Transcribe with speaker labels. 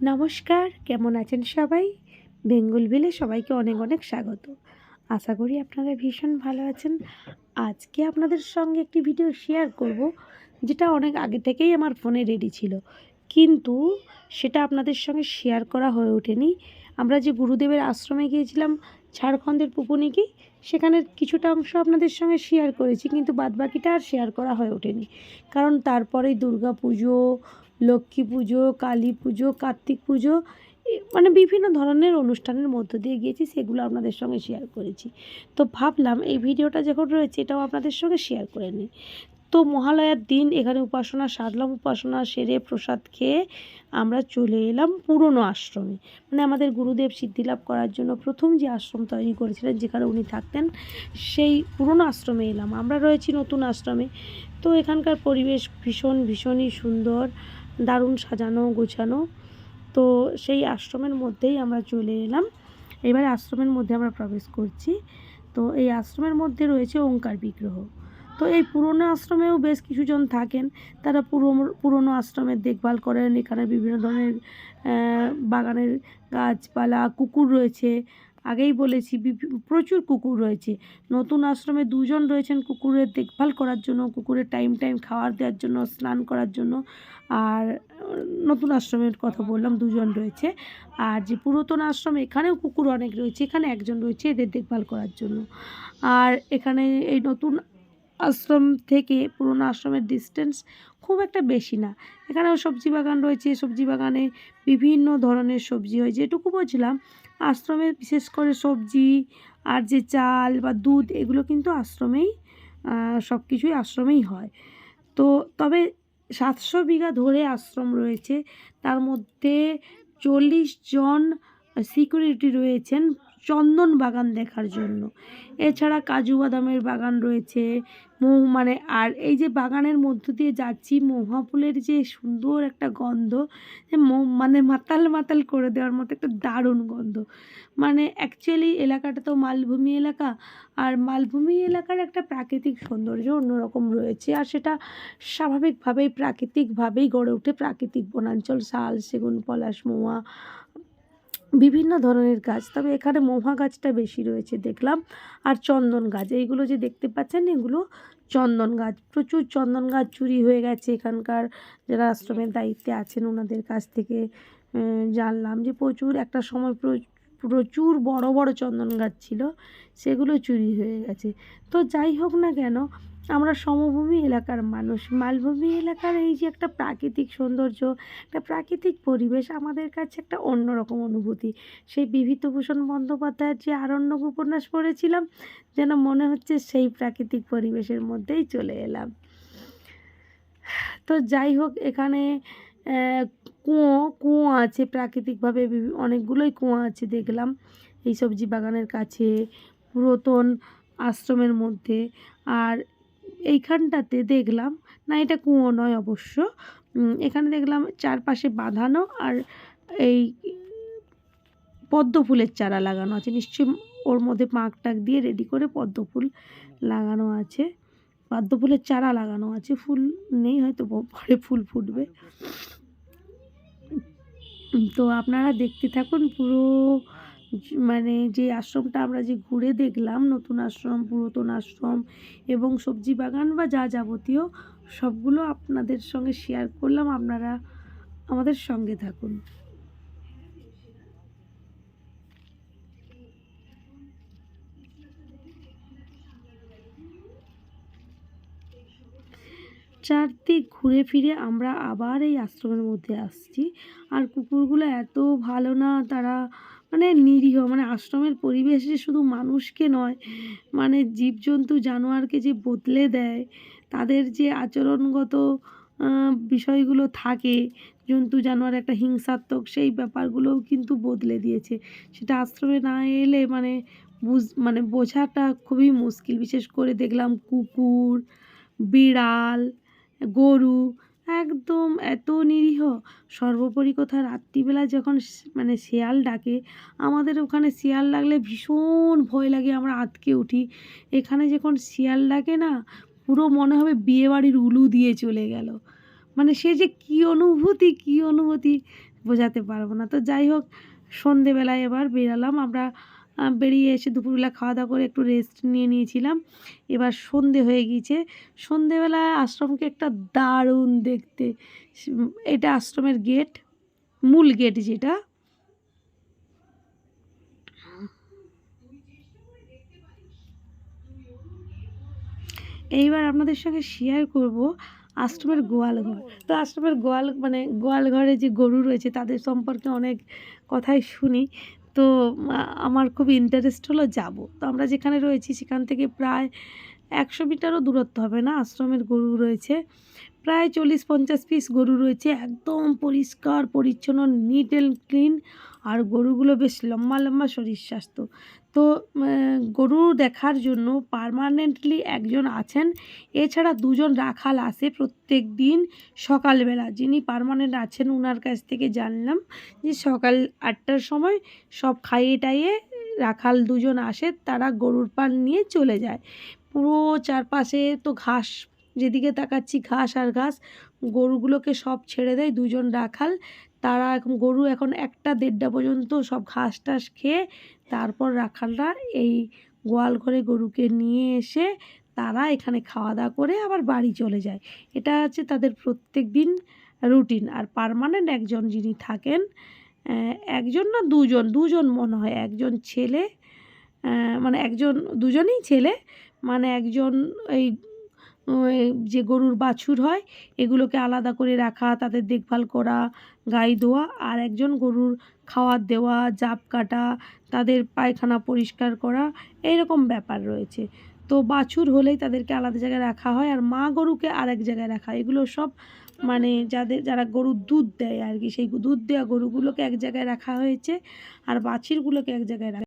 Speaker 1: নমস্কার, কেমন আছেন সবাই? বেঙ্গল ভিলে সবাইকে অনেক অনেক স্বাগত। আশা করি আপনারা ভীষণ ভালো আছেন। আজকে আপনাদের সঙ্গে একটি ভিডিও শেয়ার করব, যেটা অনেক আগে থেকেই আমার ফোনে রেডি ছিল। কিন্তু সেটা আপনাদের সঙ্গে শেয়ার করা হয়ে ওঠেনি। আমরা যে গুরুদেবের আশ্রমে গিয়েছিলাম, ঝাড়খণ্ডের পুপুনিকি সেখানে কিছুটা অংশ আপনাদের সঙ্গে শেয়ার করেছি, কিন্তু বাদবাকিটা আর শেয়ার করা হয়ে ওঠেনি। কারণ তারপরেই দুর্গা পুজো লক্ষ্মী পুজো, কালী পুজো, কার্তিক পুজো মানে বিভিন্ন ধরনের অনুষ্ঠানের মধ্য দিয়ে গিয়েছি, সেগুলো আপনাদের সঙ্গে শেয়ার করেছি। তো ভাবলাম এই ভিডিওটা যখন রয়েছে, এটাও আপনাদের সঙ্গে শেয়ার করে নিই। তো মহালয়ার দিন এখানে উপাসনা সারলাম, উপাসনা সেরে প্রসাদ খেয়ে আমরা চলে এলাম পুরনো আশ্রমে। মানে আমাদের গুরুদেব সিদ্ধিলাভ করার জন্য প্রথম যে আশ্রম তৈরি করেছিলেন, যেখানে উনি থাকতেন, সেই পুরনো আশ্রমে এলাম। আমরা রয়েছি নতুন আশ্রমে। তো এখানকার পরিবেশ ভীষণ, ভীষণই সুন্দর। দারুণ সাজানো, গোছানো। তো সেই আশ্রমের মধ্যেই আমরা চলে এলাম। এবারে আশ্রমের মধ্যে আমরা প্রবেশ করছি। তো এই আশ্রমের মধ্যে রয়েছে ওঙ্কার বিগ্রহ। তো এই পুরনো আশ্রমেও বেশ কিছুজন থাকেন। তারা পুরনো পুরনো আশ্রমের দেখভাল করেন। এখানে বিভিন্ন ধরনের বাগানের গাছপালা, কুকুর রয়েছে। আগেই বলেছি প্রচুর কুকুর রয়েছে। নতুন আশ্রমে দুজন রয়েছেন কুকুরের দেখভাল করার জন্য, কুকুরের টাইম টাইম খাওয়ার দেওয়ার জন্য, স্নান করার জন্য। আর নতুন আশ্রমের কথা বললাম, দুজন রয়েছে। আর যে পুরাতন আশ্রম, এখানেও কুকুর অনেক রয়েছে, এখানে একজন রয়েছে এদের দেখভাল করার জন্য। আর এখানে এই নতুন আশ্রম থেকে পুরনো আশ্রমের ডিস্টেন্স খুব একটা বেশি না। এখানেও সবজি বাগান রয়েছে। সবজি বাগানে বিভিন্ন ধরনের সবজি হয় যেটুকু বুঝলাম আশ্রমে বিশেষ করে সবজি আর যে চাল বা দুধ, এগুলো কিন্তু আশ্রমেই সব কিছুই আশ্রমেই হয়। তো তবে সাতশো বিঘা ধরে আশ্রম রয়েছে। তার মধ্যে চল্লিশ জন সিকিউরিটি রয়েছেন। চন্দন বাগান দেখার জন্য। এছাড়া কাজু বাদামের বাগান রয়েছে। মৌ মানে আর এই যে বাগানের মধ্য দিয়ে যাচ্ছি মহুয়া ফুলের যে সুন্দর একটা গন্ধ মানে মাতাল মাতাল করে দেওয়ার মতো একটা দারুণ গন্ধ। মানে অ্যাকচুয়ালি এলাকাটা তো মালভূমি এলাকা, আর মালভূমি এলাকার একটা প্রাকৃতিক সৌন্দর্য অন্যরকম রয়েছে, আর সেটা স্বাভাবিকভাবেই, প্রাকৃতিকভাবেই গড়ে ওঠে। প্রাকৃতিক বনাঞ্চল, শাল, সেগুন, পলাশ মহুয়া বিভিন্ন ধরনের গাছ, তবে এখানে মহা গাছটা বেশি রয়েছে দেখলাম। আর চন্দন গাছ, এইগুলো যে দেখতে পাচ্ছেন, এগুলো চন্দন গাছ। প্রচুর চন্দন গাছ চুরি হয়ে গেছে এখানকার যারা আশ্রমের দায়িত্বে আছেন, ওনাদের কাছ থেকে জানলাম যে প্রচুর, একটা সময় প্রচুর বড় বড় চন্দন গাছ ছিল, সেগুলো চুরি হয়ে গেছে। তো যাই হোক না কেন, আমরা সমভূমি এলাকার মানুষ। মালভূমি এলাকার এই যে একটা প্রাকৃতিক সৌন্দর্য, একটা প্রাকৃতিক পরিবেশ আমাদের কাছে একটা অন্যরকম অনুভূতি। সেই বিভূতিভূষণ বন্দ্যোপাধ্যায়ের যে আরণ্যক উপন্যাস পড়েছিলাম, যেন মনে হচ্ছে সেই প্রাকৃতিক পরিবেশের মধ্যেই চলে এলাম। তো যাই হোক, এখানে কুয়ো, কুঁয়ো আছে প্রাকৃতিকভাবে অনেকগুলোই কুয়ো আছে দেখলাম। এই সবজি বাগানের কাছে, পুরাতন আশ্রমের মধ্যে। আর এইখানটাতে দেখলাম, না এটা কুঁয়ো নয় অবশ্য এখানে দেখলাম চারপাশে বাঁধানো আর এই পদ্ম ফুলের চারা লাগানো আছে। নিশ্চয়ই ওর মধ্যে পাঁক টাক দিয়ে রেডি করে পদ্ম ফুল লাগানো আছে। পদ্ম ফুলের চারা লাগানো আছে। ফুল নেই, হয়তো পরে ফুল ফুটবে। তো আপনারা দেখতে থাকুন পুরো মানে যে আশ্রমটা আমরা যে ঘুরে দেখলাম, নতুন আশ্রম, পুরাতন আশ্রম এবং সবজি বাগান বা যা যাবতীয়, সবগুলো আপনাদের সঙ্গে শেয়ার করলাম। আপনারা আমাদের সঙ্গে থাকুন। চারদিক ঘুরে ফিরে আমরা আবার এই আশ্রমের মধ্যে আসছি। আর কুকুরগুলো এত ভালো না, তারা মানে নিরীহ মানে আশ্রমের পরিবেশ যে শুধু মানুষকে নয় মানে জীবজন্তু, জানোয়ারকে যে বদলে দেয়, তাদের যে আচরণগত বিষয়গুলো থাকে, জন্তু, জানোয়ার একটা হিংসাত্মক, সেই ব্যাপারগুলোও কিন্তু বদলে দিয়েছে। সেটা আশ্রমে না এলে মানে বুঝ মানে বোঝাটা খুবই মুশকিল। বিশেষ করে দেখলাম কুকুর, বিড়াল গরু, একদম এত নিরীহ। সর্বোপরি কথা রাত্রিবেলা যখন মানে শেয়াল ডাকে, আমাদের ওখানে শেয়াল ডাকলে ভীষণ ভয় লাগে আমরা আঁতকে উঠি। এখানে যখন শিয়াল ডাকে না, পুরো মনে হবে বিয়েবাড়ির উলু দিয়ে চলে গেল। মানে সে যে কী অনুভূতি কী অনুভূতি বোঝাতে পারব না। তো যাই হোক, সন্ধেবেলায় এবার বেরালাম। আমরা বেরিয়ে এসে দুপুরবেলা খাওয়া দাওয়া করে একটু রেস্ট নিয়ে নিয়েছিলাম। এবার সন্ধে হয়ে গিয়েছে। সন্ধেবেলায় আশ্রমকে একটা দারুণ দেখতে। এটা আশ্রমের গেট মূল গেট যেটা। এইবার আপনাদের সঙ্গে শেয়ার করব আশ্রমের গোয়ালঘর। তো আশ্রমের গোয়াল মানে গোয়ালঘরে যে গরু রয়েছে, তাদের সম্পর্কে অনেক কথাই শুনি। তো আমার খুব ইন্টারেস্ট হলো যাব। তো আমরা যেখানে রয়েছি সেখান থেকে প্রায় একশো মিটারও দূরত্ব হবে না, আশ্রমের গরু রয়েছে। প্রায় চল্লিশ পঞ্চাশ পিস গরু রয়েছে, একদম পরিষ্কার, পরিচ্ছন্ন নিট অ্যান্ড ক্লিন আর গরুগুলো বেশ লম্বা লম্বা শরীর স্বাস্থ্য। তো গরু দেখার জন্য পারমানেন্টলি একজন আছেন। এছাড়া দুজন রাখাল আসে প্রত্যেক দিন সকালবেলা। যিনি পারমানেন্ট আছেন ওনার কাছ থেকে জানলাম যে সকাল আটটার সময় সব খাইয়ে টাইয়ে রাখাল দুজন আসে, তারা গরুর পাল নিয়ে চলে যায়। পুরো চারপাশে তো ঘাস যেদিকে তাকাচ্ছি ঘাস আর ঘাস, গরুগুলোকে সব ছেড়ে দেয়, দুজন রাখাল। তারা এখন, গরু এখন একটা দেড়টা পর্যন্ত সব ঘাস টাস খেয়ে তারপর রাখালরা এই গোয়াল ঘরে গরুকে নিয়ে এসে তারা এখানে খাওয়া দাওয়া করে আবার বাড়ি চলে যায়। এটা হচ্ছে তাদের প্রত্যেক দিন রুটিন। আর পারমানেন্ট একজন যিনি থাকেন একজন না দুজন দুজন মনে হয়, একজন ছেলে মানে একজন, দুজনেই ছেলে মানে একজন এই যে গরুর বাছুর হয়, এগুলোকে আলাদা করে রাখা, তাদের দেখভাল করা, গাই ধোয়া আর একজন গরুর খাওয়ার দেওয়া, জাপ কাটা, তাদের পায়খানা পরিষ্কার করা, এইরকম ব্যাপার রয়েছে। তো বাছুর হলেই তাদেরকে আলাদা জায়গায় রাখা হয় আর মা গরুকে আরেক জায়গায় রাখা এগুলো সব মানে যাদের, যারা গরুর দুধ দেয় আর কি, সেই দুধ দেওয়া গরুগুলোকে এক জায়গায় রাখা হয়েছে আর বাছুরগুলোকে এক জায়গায় রাখা